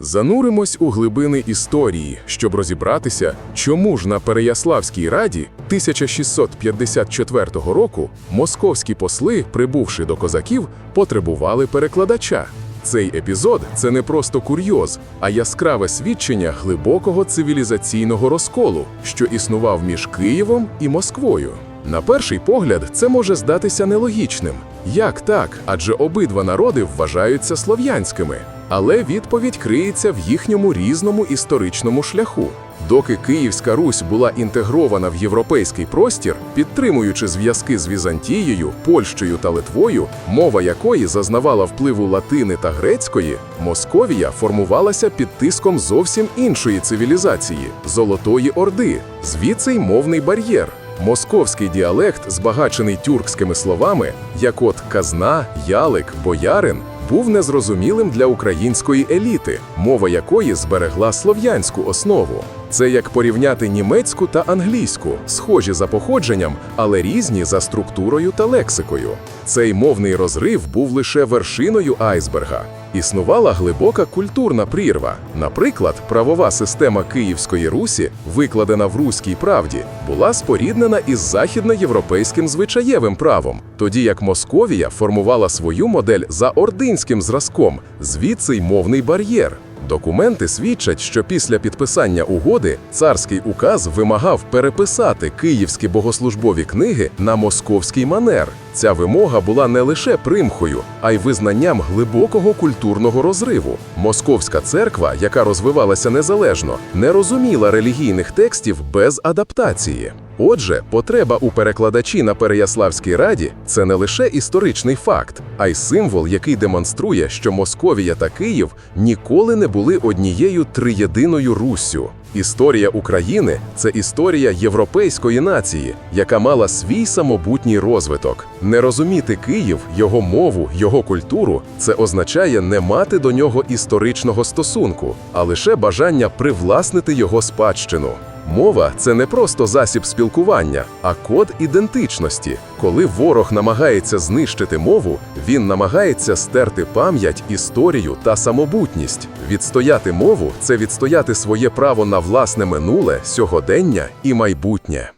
Зануримось у глибини історії, щоб розібратися, чому ж на Переяславській раді 1654 року московські посли, прибувши до козаків, потребували перекладача. Цей епізод це не просто курйоз, а яскраве свідчення глибокого цивілізаційного розколу, що існував між Києвом і Москвою. На перший погляд, це може здатися нелогічним. Як так? Адже обидва народи вважаються слов'янськими. Але відповідь криється в їхньому різному історичному шляху. Доки Київська Русь була інтегрована в європейський простір, підтримуючи зв'язки з Візантією, Польщею та Литвою, мова якої зазнавала впливу латини та грецької, Московія формувалася під тиском зовсім іншої цивілізації Золотої Орди, звідси й мовний бар'єр. Московський діалект, збагачений тюркськими словами, як от казна, ялик, боярин, був незрозумілим для української еліти, мова якої зберегла слов'янську основу. Це як порівняти німецьку та англійську, схожі за походженням, але різні за структурою та лексикою. Цей мовний розрив був лише вершиною айсберга. Існувала глибока культурна прірва. Наприклад, правова система Київської Русі, викладена в руській правді, була споріднена із західноєвропейським звичаєвим правом, тоді як Московія формувала свою модель за ординським зразком, звідси й мовний бар'єр. Документи свідчать, що після підписання угоди царський указ вимагав переписати київські богослужбові книги на московський манер. Ця вимога була не лише примхою, а й визнанням глибокого культурного розриву. Московська церква, яка розвивалася незалежно, не розуміла релігійних текстів без адаптації. Отже, потреба у перекладачі на Переяславській раді це не лише історичний факт, а й символ, який демонструє, що Московія та Київ ніколи не були однією триєдиною Руссю. Історія України це історія європейської нації, яка мала свій самобутній розвиток. Не розуміти Київ, його мову, його культуру це означає не мати до нього історичного стосунку, а лише бажання привласнити його спадщину. Мова це не просто засіб спілкування, а код ідентичності. Коли ворог намагається знищити мову, він намагається стерти пам'ять, історію та самобутність. Відстояти мову це відстояти своє право на власне минуле, сьогодення і майбутнє.